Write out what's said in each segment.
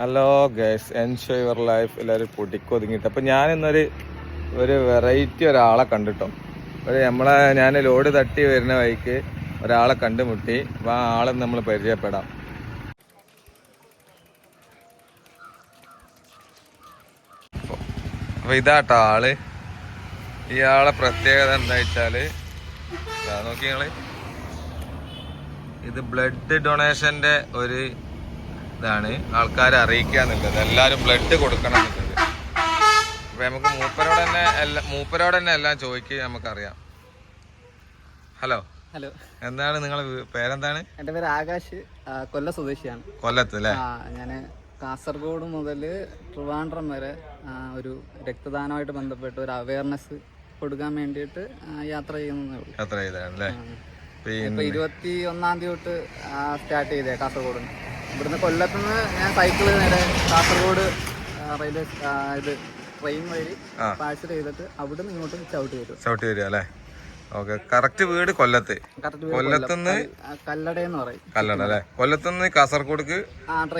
Hello guys enjoy your life എല്ലാവരും പൊട്ടിക്ക് ഒതുങ്ങിയിട്ട് അപ്പം ഞാനിന്നൊരു ഒരു വെറൈറ്റി ഒരാളെ കണ്ടിട്ടോ. ഒരു നമ്മളെ ഞാൻ ലോഡ് തട്ടി വരുന്ന വഴിക്ക് ഒരാളെ കണ്ടുമുട്ടി. അപ്പോൾ ആ ആളെ നമ്മൾ പരിചയപ്പെടാം. അപ്പോൾ ഇതാട്ടോ ആൾ. ഇയാളെ പ്രത്യേകത എന്താ വെച്ചാൽ നോക്കി നിങ്ങൾ ഇത് ബ്ലഡ് ഡൊണേഷന്റെ ഒരു ഇതാണ് ആൾക്കാരെ അറിയിക്കുക എന്നുള്ളത്. എല്ലാവരും ബ്ലഡ് കൊടുക്കണം എന്നുള്ളത്. അപ്പൊ നമുക്ക് മൂപ്പരോട് തന്നെ എല്ലാ മൂപ്പരോട് തന്നെ എല്ലാം ചോദിക്കുക നമുക്കറിയാം. ഹലോ? ഹലോ. എന്താണ് നിങ്ങളെ പേരെന്താണ്? എന്റെ പേര് ആകാശ്. കൊല്ല സ്വദേശിയാണ്. കൊല്ലത്ത് അല്ലേ? ഞാൻ ഞാൻ കാസർഗോഡ് മുതൽ ട്രിവാൻഡ്രം വരെ ഒരു രക്തദാനമായിട്ട് ബന്ധപ്പെട്ട് ഒരു അവയർനെസ് കൊടുക്കാൻ വേണ്ടിയിട്ട് യാത്ര ചെയ്യുന്നതേ ഉള്ളൂ. യാത്ര ചെയ്താണ് അല്ലേ? പിന്നെ ഇരുപത്തി ഒന്നാം തീയതി തൊട്ട് സ്റ്റാർട്ട് ചെയ്തേ കാസർഗോഡ് ഇവിടുന്ന് കൊല്ലത്തുനിന്ന് ഞാൻ സൈക്കിൾ നേരെ കാസർഗോഡ് റെയിൽവേ ഇത് ട്രെയിൻ വഴി. പാഴ്സൽ ചെയ്തിട്ട് അവിടുന്ന് ഇങ്ങോട്ട് ചവിട്ടി വരും. ചവിട്ടി വരിക അല്ലേ? ഓക്കെ. കറക്റ്റ് വീട് കൊല്ലത്ത്. കൊല്ലത്തുനിന്ന് കല്ലടയെന്ന് പറയും. കല്ലട അല്ലേ? കൊല്ലത്തുനിന്ന് കാസർഗോഡ്ക്ക്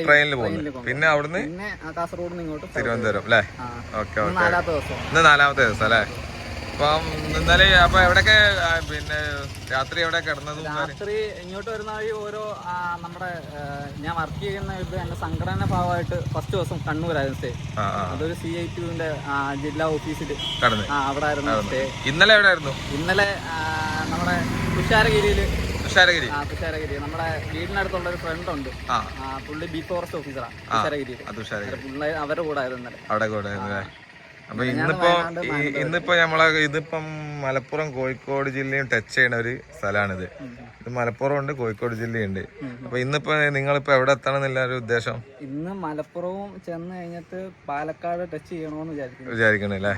ട്രെയിനിൽ പോകുന്നു പിന്നെ അവിടുന്ന് കാസർഗോഡ് നിന്ന് ഇങ്ങോട്ട് തിരുവനന്തപുരം അല്ലേ. Okay okay. ഇന്ന് നാലാമത്തെ ദിവസം അല്ലേ? അപ്പം ഇന്നലെ അപ്പൊ എവിടെയൊക്കെ പിന്നെ രാത്രി എവിടെ കിടന്നതും രാത്രി ഇങ്ങോട്ട് വരുന്ന വഴി ഓരോ നമ്മുടെ ഞാൻ വർക്ക് ചെയ്യുന്ന ഇത് എന്റെ സംഘടന ഭാഗമായിട്ട് ഫസ്റ്റ് ദിവസം കണ്ണൂരായിരുന്നു സ്റ്റേ അതൊരു സി ഐ ടിന്റെ ജില്ലാ ഓഫീസിൽ അവിടെ ആയിരുന്നു സ്റ്റേ ഇന്നലെ എവിടെയായിരുന്നു? ഇന്നലെ നമ്മുടെ തുഷാരഗിരിയിൽ തുഷാരഗിരി ആ തുഷാരഗിരി നമ്മുടെ വീടിനടുത്തുള്ള ഒരു ഫ്രണ്ട് ഉണ്ട് പുള്ളി ബി ഫോറസ്റ്റ് ഓഫീസറാണ് തുഷാരഗിരി തുഷാരഗിരി പുള്ളി അവരുടെ കൂടെ ആയിരുന്നു ഇന്നലെ. അവിടെ കൂടെ അല്ലേ? അപ്പൊ ഇന്നിപ്പോ ഇന്നിപ്പോ നമ്മളെ ഇതിപ്പം മലപ്പുറം കോഴിക്കോട് ജില്ലയും ടച്ച് ചെയ്യുന്ന ഒരു സ്ഥലമാണിത് ഇത് മലപ്പുറം ഉണ്ട് കോഴിക്കോട് ജില്ലയുണ്ട് അപ്പൊ ഇന്നിപ്പോ നിങ്ങളിപ്പോ എവിടെ എത്തണം എന്നുള്ള ഒരു ഉദ്ദേശം? ഇന്ന് മലപ്പുറവും ചെന്ന് കഴിഞ്ഞിട്ട് പാലക്കാട് ടച്ച് ചെയ്യണമെന്ന് വിചാരിക്കുന്നു. വിചാരിക്കണല്ലേ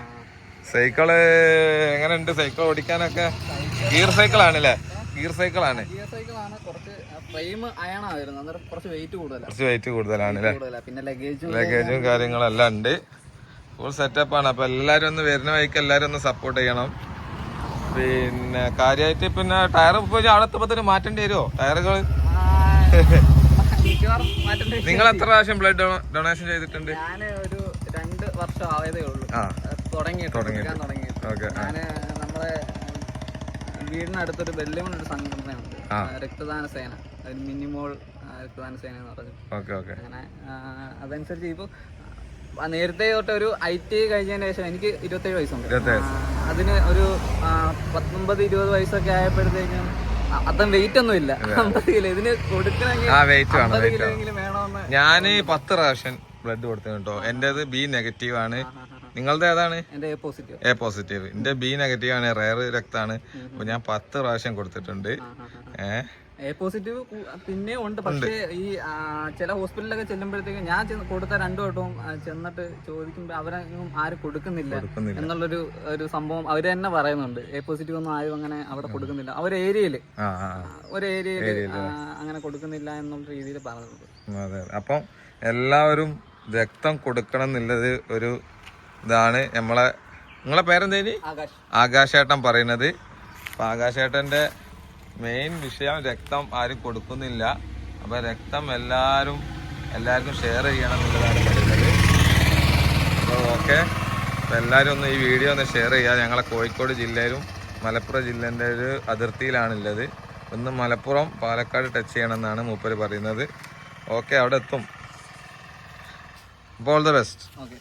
സൈക്കിൾ എങ്ങനെയുണ്ട് സൈക്കിൾ ഓടിക്കാനൊക്കെ? ഗിയർ സൈക്കിൾ ആണല്ലേ ഗിയർ സൈക്കിൾ ആണ് ഗിയർ സൈക്കിളാണ്. കുറച്ച് ഫ്രെയിം അയണാ വരുന്നത് കുറച്ച് വെയിറ്റ് കൂടുതലാണ് കുറച്ച് വെയിറ്റ് കൂടുതലാണ് പിന്നെ ലഗേജും ലഗേജും കാര്യങ്ങളെല്ലാം ഉണ്ട്. ഫുൾ സെറ്റപ്പാണ് ആണ്. അപ്പൊ എല്ലാരും ഒന്ന് വരുന്ന വഴിക്ക് എല്ലാവരും ഒന്ന് സപ്പോർട്ട് ചെയ്യണം. പിന്നെ കാര്യമായിട്ട് പിന്നെ ടയർ പോയി അടുത്തപ്പത്തിന് മാറ്റേണ്ടി വരുമോ ടയറുകൾ നിങ്ങൾ എത്ര പ്രാവശ്യം ബ്ലഡ് ഡൊണേഷൻ ചെയ്തിട്ടുണ്ട്? രണ്ട് വർഷം ആയതേ ഉള്ളൂ. തുടങ്ങിയിട്ട് നമ്മുടെ വീടിനടുത്തൊരു വെല്ലുമൺ ഒരു സംഘടനയുണ്ട്. രക്തദാന സേന. ഒരു മിനിമോൾ രക്തദാന സേന എന്ന് പറഞ്ഞു അങ്ങനെ അതനുസരിച്ച് ഇപ്പോൾ നേരത്തെ തൊട്ട് ഒരു ഐ ടി കഴിഞ്ഞതിന് ശേഷം എനിക്ക് ഇരുപത്തേഴ് വയസ്സുണ്ട്. അതിന് ഒരു പത്തൊമ്പത് ഇരുപത് വയസ്സൊക്കെ ആയപ്പോഴത്തേക്കും അത്ര വെയിറ്റ് ഒന്നും ഇല്ല. അമ്പത് കിലോ ഇതിന് കൊടുക്കണമെങ്കിൽ ഞാൻ പത്ത് പ്രാവശ്യം ബ്ലഡ് കൊടുത്തു കേട്ടോ. എന്റേത് ബി നെഗറ്റീവ് ആണ്. നിങ്ങളുടെ ഏതാണ്? എ പോസിറ്റീവ് എന്റെ ബി നെഗറ്റീവ് ആണ്. റയർ രക്താണ്. അപ്പൊ ഞാൻ പത്ത് പ്രാവശ്യം കൊടുത്തിട്ടുണ്ട്. ഏഹ് എ പോസിറ്റീവ് പിന്നെ ഉണ്ട്. പക്ഷേ ഈ ചില ഹോസ്പിറ്റലിലൊക്കെ ചെല്ലുമ്പോഴത്തേക്ക് ഞാൻ കൊടുത്ത രണ്ടു വട്ടവും ചെന്നിട്ട് ചോദിക്കുമ്പോൾ അവരൊന്നും ആരും കൊടുക്കുന്നില്ല എന്നുള്ളൊരു ഒരു സംഭവം അവർ തന്നെ പറയുന്നുണ്ട്. എ പോസിറ്റീവ് ഒന്നും ആരും അങ്ങനെ അവിടെ കൊടുക്കുന്നില്ല. ഒരു ഏരിയയിൽ. ഒരു ഏരിയയിൽ അങ്ങനെ കൊടുക്കുന്നില്ല എന്നുള്ള രീതിയിൽ പറഞ്ഞിട്ടുണ്ട്. അപ്പം എല്ലാവരും രക്തം കൊടുക്കണം എന്നുള്ളത് ഒരു ഇതാണ് നമ്മളെ നിങ്ങളെ പേരെന്തേനി? ആകാശ്. ആകാശേട്ടൻ പറയുന്നത്. അപ്പം ആകാശേട്ടന്റെ മെയിൻ വിഷയം രക്തം ആരും കൊടുക്കുന്നില്ല. അപ്പൊ രക്തം എല്ലാവരും എല്ലാവർക്കും ഷെയർ ചെയ്യണം എന്നുള്ളതാണ് പറയുന്നത്. അപ്പോൾ ഓക്കെ അപ്പോൾ എല്ലാവരും ഒന്ന് ഈ വീഡിയോ ഒന്ന് ഷെയർ ചെയ്യുക. ഞങ്ങളെ കോഴിക്കോട് ജില്ലയിലും മലപ്പുറം ജില്ലേന്റെ ഒരു അതിർത്തിയിലാണുള്ളത്. ഒന്ന് മലപ്പുറം പാലക്കാട് ടച്ച് ചെയ്യണമെന്നാണ് മൂപ്പര് പറയുന്നത്. ഓക്കെ അവിടെ എത്തും. അപ്പോൾ ഓൾ ദ ബെസ്റ്റ് ഓക്കെ